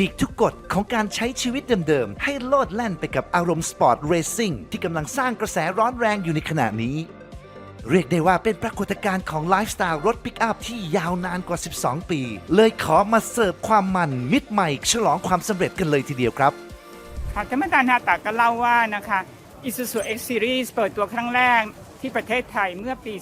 ฉีกทุกกฎของการใช้ชีวิตเดิมๆ ให้โลดแล่นไปกับอารมณ์สปอร์ตเรซิ่งที่กำลังสร้างกระแสร้อนแรงอยู่ในขณะนี้ เรียกได้ว่าเป็นปรากฏการณ์ของไลฟ์สไตล์รถปิกอัพที่ยาวนานกว่า 12 ปี เลยขอมาเสิร์ฟความมันมิดใหม่ฉลองความสำเร็จกันเลยทีเดียวครับค่ะท่านประธานฮาตาก็เล่าว่านะคะ Isuzu X Series เปิดตัวครั้งแรกที่ประเทศไทยเมื่อปี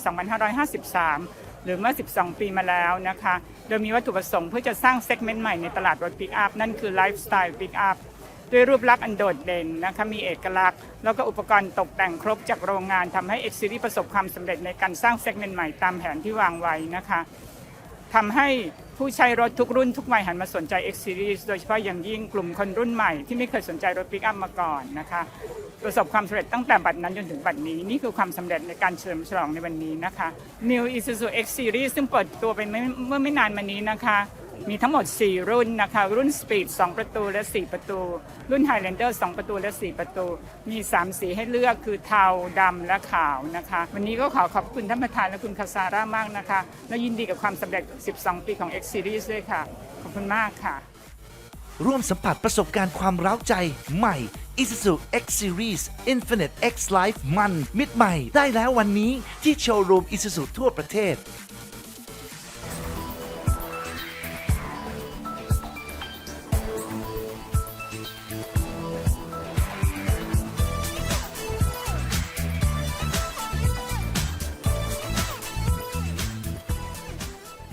2553 หรือเมื่อ 12 ปีมาแล้วนะคะ โดยมีวัตถุประสงค์เพื่อจะสร้างเซกเมนต์ใหม่ในตลาดรถปิกอัพนั่นคือไลฟ์สไตล์ปิกอัพด้วยรูปลักษณ์อันโดดเด่นนะคะมีเอกลักษณ์ แล้วก็อุปกรณ์ตกแต่งครบจากโรงงานทำให้ X Series ประสบความสำเร็จในการสร้างเซกเมนต์ใหม่ตามแผนที่วางไว้นะคะ ทำให้ผู้ใช้รถทุกรุ่นทุกวัยหันมาสนใจ X Series โดยเฉพาะอย่างยิ่งกลุ่มคนรุ่นใหม่ที่ไม่เคยสนใจรถปิกอัพมาก่อนนะคะประสบความสำเร็จตั้งแต่บัดนั้นจนถึงบัดนี้ นี่คือความสำเร็จในการเฉลิมฉลองในวันนี้นะคะ New Isuzu X Series ซึ่งเปิดตัวไปเมื่อไม่นานมานี้นะคะ มีทั้งหมด 4 รุ่นนะคะ รุ่น Speed 2 ประตูและ 4 ประตู รุ่น Highlander 2 ประตูและ 4 ประตู มี 3 สีให้เลือกคือเทาดำและขาวนะคะ วันนี้ก็ขอขอบคุณท่านประธานและคุณคาซาร่ามากนะคะ และยินดีกับความสำเร็จ 12 ปีของ X Series ด้วยค่ะ ขอบคุณมากค่ะ ร่วมสัมผัสประสบการณ์ความร้าวใจใหม่ Isuzu X Series Infinite X Life มันมิดใหม่ได้แล้ววันนี้ที่โชว์รูม Isuzu ทั่วประเทศ